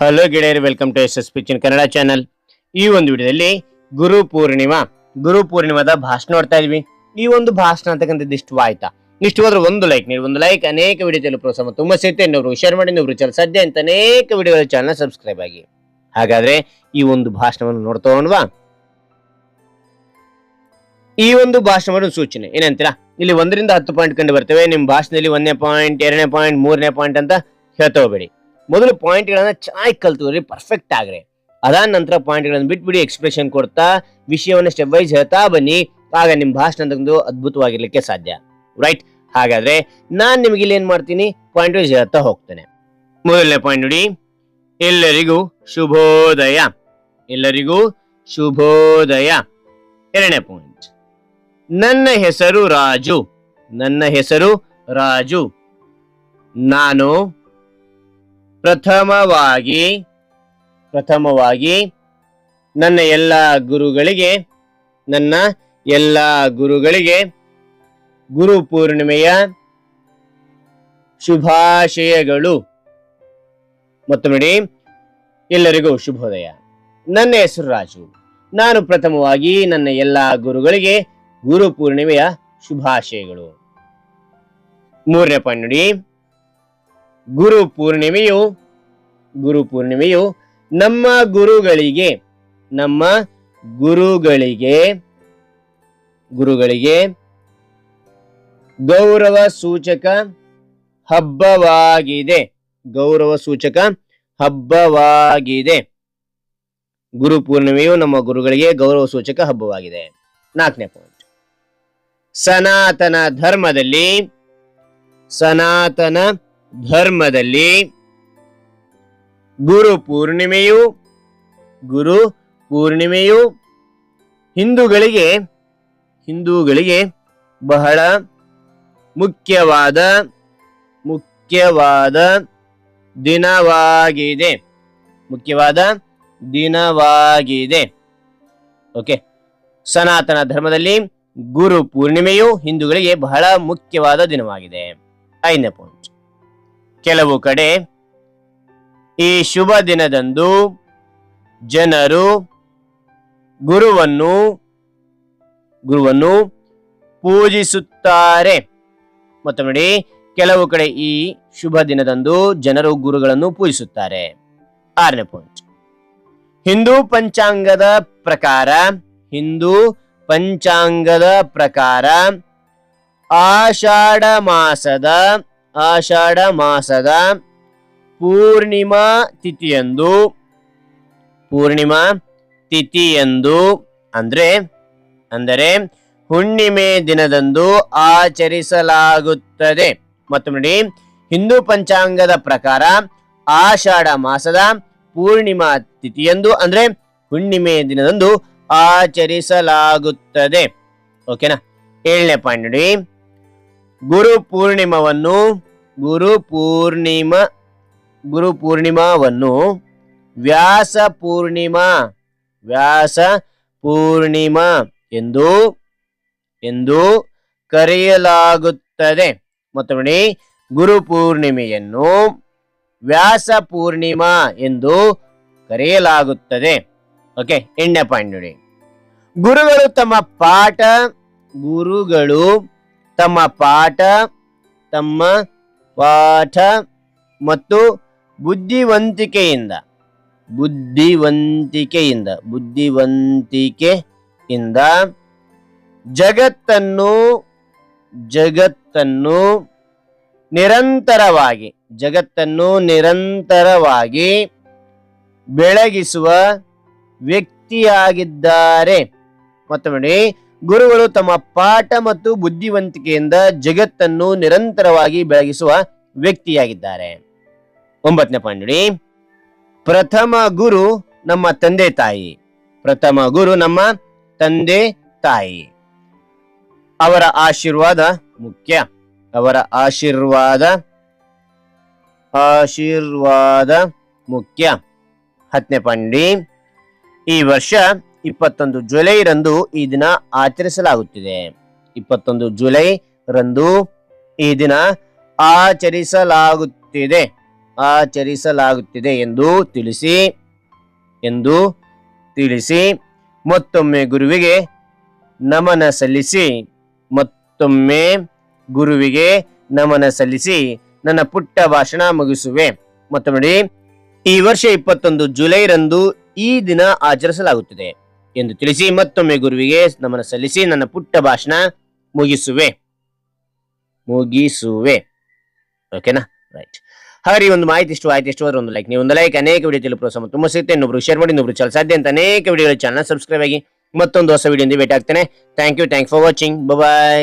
Hello ಗೆಳೆಯರು welcome to S S ಪಿಚಿನ್ Kannada channel ಈ ಒಂದು ವಿಡಿಯೋದಲ್ಲಿ ಗುರು ಪೂರ್ಣಿಮಾ, ಗುರು ಪೂರ್ಣಿಮಾದ ಭಾಷಣ ನೋಡ್ತಾ ಇದೀವಿ. ಈ ಒಂದು ಭಾಷಣ ಅಂತಕ್ಕಂಥದ್ದು ಇಷ್ಟು ಹೋದ್ರೆ ಒಂದು ಲೈಕ್ ನೀವು ಒಂದು ಲೈಕ್ ಅನೇಕ ವಿಡಿಯೋದಲ್ಲಿ ಪ್ರೋತ್ಸಾಹ ತುಂಬಾ ಸಿಗುತ್ತೆ ಇನ್ನೊಬ್ರು ಶೇರ್ ಮಾಡಿ ಇನ್ನೊಬ್ರು ಚಲ ಸದ್ಯ ಅಂತ ಅನೇಕ ವಿಡಿಯೋಗಳ ಚಾನಲ್ ಸಬ್ಸ್ಕ್ರೈಬ್ ಆಗಿ. ಹಾಗಾದ್ರೆ ಈ ಒಂದು ಭಾಷಣವನ್ನು ನೋಡ್ತಾ ಈ ಒಂದು ಭಾಷಣವನ್ನು ಸೂಚನೆ, ಏನಂತೀರಾ? ಇಲ್ಲಿ ಒಂದರಿಂದ ಹತ್ತು ಪಾಯಿಂಟ್ ಕಂಡು ಬರ್ತವೆ. ನಿಮ್ಮ ಭಾಷಣದಲ್ಲಿ ಒಂದನೇ ಪಾಯಿಂಟ್ ಎರಡನೇ ಪಾಯಿಂಟ್ ಮೂರನೇ ಪಾಯಿಂಟ್ ಅಂತ ಹೇಳ್ತಾ ಹೋಗ್ಬೇಡಿ. ಮೊದಲು ಪಾಯಿಂಟ್ಗಳನ್ನ ಚೆನ್ನಾಗಿ ಕಲ್ತ್ಕೊಳ್ರಿ ಪರ್ಫೆಕ್ಟ್ ಆಗ್ರಿ. ಅದಾದ ನಂತರ ಪಾಯಿಂಟ್ಗಳನ್ನು ಬಿಟ್ಬಿಡಿ ಎಕ್ಸ್ಪ್ರೆಷನ್ ಕೊಡ್ತಾ, ವಿಷಯವನ್ನು ಸ್ಟೆಪ್ ವೈಸ್ ಹೇಳ್ತಾ ಬನ್ನಿ. ಆಗ ನಿಮ್ಮ ಭಾಷಣ ಅಂತಂದು ಅದ್ಭುತವಾಗಿರ್ಲಿಕ್ಕೆ ಸಾಧ್ಯ. ರೈಟ್ ಹಾಗಾದ್ರೆ ನಾನು ನಿಮಗೆ ಇಲ್ಲಿ ಏನ್ ಮಾಡ್ತೀನಿ? ಪಾಯಿಂಟ್ ವೈಸ್ ಹೇಳ್ತಾ ಹೋಗ್ತೇನೆ. ಮೊದಲನೇ ಪಾಯಿಂಟ್ ನೋಡಿ. ಎಲ್ಲರಿಗೂ ಶುಭೋದಯ. ಎಲ್ಲರಿಗೂ ಶುಭೋದಯ. ಎರಡನೇ ಪಾಯಿಂಟ್ ನನ್ನ ಹೆಸರು ರಾಜು. ನನ್ನ ಹೆಸರು ರಾಜು. ನಾನು ಪ್ರಥಮವಾಗಿ ಪ್ರಥಮವಾಗಿ ನನ್ನ ಎಲ್ಲ ಗುರುಗಳಿಗೆ, ನನ್ನ ಎಲ್ಲ ಗುರುಗಳಿಗೆ ಗುರು ಪೂರ್ಣಿಮೆಯ ಶುಭಾಶಯಗಳು. ಮತ್ತು ನೋಡಿ, ಎಲ್ಲರಿಗೂ ಶುಭೋದಯ. ನನ್ನ ಹೆಸರು ರಾಜು. ನಾನು ಪ್ರಥಮವಾಗಿ ನನ್ನ ಎಲ್ಲ ಗುರುಗಳಿಗೆ ಗುರು ಪೂರ್ಣಿಮೆಯ ಶುಭಾಶಯಗಳು. ಮೂರನೇ ಪಾಯಿಂಟ್ ನೋಡಿ ಗುರು ಪೂರ್ಣಿಮೆಯು ಗುರು ಪೂರ್ಣಿಮೆಯು ನಮ್ಮ ಗುರುಗಳಿಗೆ ನಮ್ಮ ಗುರುಗಳಿಗೆ ಗುರುಗಳಿಗೆ ಗೌರವ ಸೂಚಕ ಹಬ್ಬವಾಗಿದೆ. ಗೌರವ ಸೂಚಕ ಹಬ್ಬವಾಗಿದೆ. ಗುರು ಪೂರ್ಣಿಮೆಯು ನಮ್ಮ ಗುರುಗಳಿಗೆ ಗೌರವ ಸೂಚಕ ಹಬ್ಬವಾಗಿದೆ. ನಾಲ್ಕನೇ ಪಾಯಿಂಟ್ ಸನಾತನ ಧರ್ಮದಲ್ಲಿ ಸನಾತನ ಧರ್ಮದಲ್ಲಿ ಗುರು ಪೂರ್ಣಿಮೆಯು ಗುರು ಪೂರ್ಣಿಮೆಯು ಹಿಂದೂಗಳಿಗೆ ಹಿಂದೂಗಳಿಗೆ ಬಹಳ ಮುಖ್ಯವಾದ ಮುಖ್ಯವಾದ ದಿನವಾಗಿದೆ. ಮುಖ್ಯವಾದ ದಿನವಾಗಿದೆ. ಓಕೆ. ಸನಾತನ ಧರ್ಮದಲ್ಲಿ ಗುರು ಪೂರ್ಣಿಮೆಯು ಹಿಂದೂಗಳಿಗೆ ಬಹಳ ಮುಖ್ಯವಾದ ದಿನವಾಗಿದೆ. ಐದನೇ ಪಾಯಿಂಟ್ ಕೆಲವು ಕಡೆ ಈ ಶುಭ ದಿನದಂದು ಜನರು ಗುರುವನ್ನು ಗುರುವನ್ನು ಪೂಜಿಸುತ್ತಾರೆ. ಮತ್ತು ನೋಡಿ ಕೆಲವು ಕಡೆ ಈ ಶುಭ ದಿನದಂದು ಜನರು ಗುರುಗಳನ್ನು ಪೂಜಿಸುತ್ತಾರೆ. ಆರನೇ ಪಾಯಿಂಟ್ ಹಿಂದೂ ಪಂಚಾಂಗದ ಪ್ರಕಾರ, ಹಿಂದೂ ಪಂಚಾಂಗದ ಪ್ರಕಾರ ಆಷಾಢ ಮಾಸದ ಆಷಾಢ ಮಾಸದ ಪೂರ್ಣಿಮಾ ತಿಥಿಯಂದು ಪೂರ್ಣಿಮಾ ತಿಥಿಯಂದು ಅಂದ್ರೆ, ಅಂದರೆ ಹುಣ್ಣಿಮೆ ದಿನದಂದು ಆಚರಿಸಲಾಗುತ್ತದೆ. ಮತ್ತು ನೋಡಿ, ಹಿಂದೂ ಪಂಚಾಂಗದ ಪ್ರಕಾರ ಆಷಾಢ ಮಾಸದ ಪೂರ್ಣಿಮಾ ತಿಥಿಯಂದು ಅಂದ್ರೆ ಹುಣ್ಣಿಮೆ ದಿನದಂದು ಆಚರಿಸಲಾಗುತ್ತದೆ. ಓಕೆನಾ? ಏಳನೇ ಪಾಯಿಂಟ್ ನೋಡಿ ಗುರು ಪೂರ್ಣಿಮವನ್ನು ಗುರು ಪೂರ್ಣಿಮ ಗುರು ಪೂರ್ಣಿಮಾವನ್ನು ವ್ಯಾಸ ಪೂರ್ಣಿಮಾ ವ್ಯಾಸ ಪೂರ್ಣಿಮಾ ಎಂದು ಎಂದು ಕರೆಯಲಾಗುತ್ತದೆ. ಮತ್ತು ನೋಡಿ ಗುರು ಪೂರ್ಣಿಮೆಯನ್ನು ವ್ಯಾಸ ಪೂರ್ಣಿಮಾ ಎಂದು ಕರೆಯಲಾಗುತ್ತದೆ. ಓಕೆ ಎಣ್ಣೆ ಪಾಯಿಂಟ್ ನೋಡಿ. ಗುರುಗಳು ತಮ್ಮ ಪಾಠ, ಗುರುಗಳು ತಮ್ಮ ಪಾಠ ತಮ್ಮ ಪಾಠ ಮತ್ತು ಬುದ್ಧಿವಂತಿಕೆಯಿಂದ ಬುದ್ಧಿವಂತಿಕೆಯಿಂದ ಬುದ್ಧಿವಂತಿಕೆಯಿಂದ ಜಗತ್ತನ್ನು ಜಗತ್ತನ್ನು ನಿರಂತರವಾಗಿ ಜಗತ್ತನ್ನು ನಿರಂತರವಾಗಿ ಬೆಳಗಿಸುವ ವ್ಯಕ್ತಿಯಾಗಿದ್ದಾರೆ. ಮತ್ತು ನೋಡಿ ಗುರುಗಳು ತಮ್ಮ ಪಾಠ ಮತ್ತು ಬುದ್ಧಿವಂತಿಕೆಯಿಂದ ಜಗತ್ತನ್ನು ನಿರಂತರವಾಗಿ ಬೆಳಗಿಸುವ ವ್ಯಕ್ತಿಯಾಗಿದ್ದಾರೆ. ಒಂಬತ್ತನೇ ಪಾಂಡುಡಿ. ಪ್ರಥಮ ಗುರು ನಮ್ಮ ತಂದೆ ತಾಯಿ. ಪ್ರಥಮ ಗುರು ನಮ್ಮ ತಂದೆ ತಾಯಿ. ಅವರ ಆಶೀರ್ವಾದ ಮುಖ್ಯ. ಅವರ ಆಶೀರ್ವಾದ ಆಶೀರ್ವಾದ ಮುಖ್ಯ. ಹತ್ತನೇ ಪಂಡಿ ಈ ವರ್ಷ ಇಪ್ಪತ್ತೊಂದು ಜುಲೈ ರಂದು ಈ ದಿನ ಆಚರಿಸಲಾಗುತ್ತಿದೆ. ಇಪ್ಪತ್ತೊಂದು ಜುಲೈ ರಂದು ಈ ದಿನ ಆಚರಿಸಲಾಗುತ್ತಿದೆ. ಆಚರಿಸಲಾಗುತ್ತಿದೆ ಎಂದು ತಿಳಿಸಿ ಎಂದು ತಿಳಿಸಿ ಮತ್ತೊಮ್ಮೆ ಗುರುವಿಗೆ ನಮನ ಸಲ್ಲಿಸಿ, ಮತ್ತೊಮ್ಮೆ ಗುರುವಿಗೆ ನಮನ ಸಲ್ಲಿಸಿ ನನ್ನ ಪುಟ್ಟ ಭಾಷಣ ಮುಗಿಸುವೆ. ಮತ್ತೊಮ್ಮೆ ಈ ವರ್ಷ ಇಪ್ಪತ್ತೊಂದು ಜುಲೈರಂದು ಈ ದಿನ ಆಚರಿಸಲಾಗುತ್ತಿದೆ. ಎಂದು ತಿಳಿಸಿ ಮತ್ತೊಮ್ಮೆ ಗುರುವಿಗೆ ನಮನ ಸಲ್ಲಿಸಿ ನನ್ನ ಪುಟ್ಟ ಭಾಷಣ ಮುಗಿಸುವೆ. ಮುಗಿಸುವೆ. ಓಕೆನಾ ರೈಟ್ ಈ ಒಂದು ಮಾಹಿತಿ ಇಷ್ಟು, ಆಯ್ತು ಇಷ್ಟು. ಒಂದು ಲೈಕ್ ನೀವು ಒಂದು ಲೈಕ್ ಅನೇಕ ವಿಡಿಯೋ ತಿಳಿ ಪ್ರೋತ್ಸಾಹ ತುಂಬ ಸಿಗುತ್ತೆ. ಇನ್ನೊಬ್ರು ಶೇರ್ ಮಾಡಿ ಇನ್ನೊಬ್ರು ಚಲ. ಸಾಧ್ಯ ಅಂತ ಅನೇಕ ವಿಡಿಯೋಗಳ ಚಾನಲ್ ಸಬ್ಸ್ಕ್ರೈಬ್ ಆಗಿ ಮತ್ತೊಂದು ಹೊಸ ವಿಡಿಯೋ ಭೇಟಿ ಆಗ್ತೇನೆ thank you thank for watching bye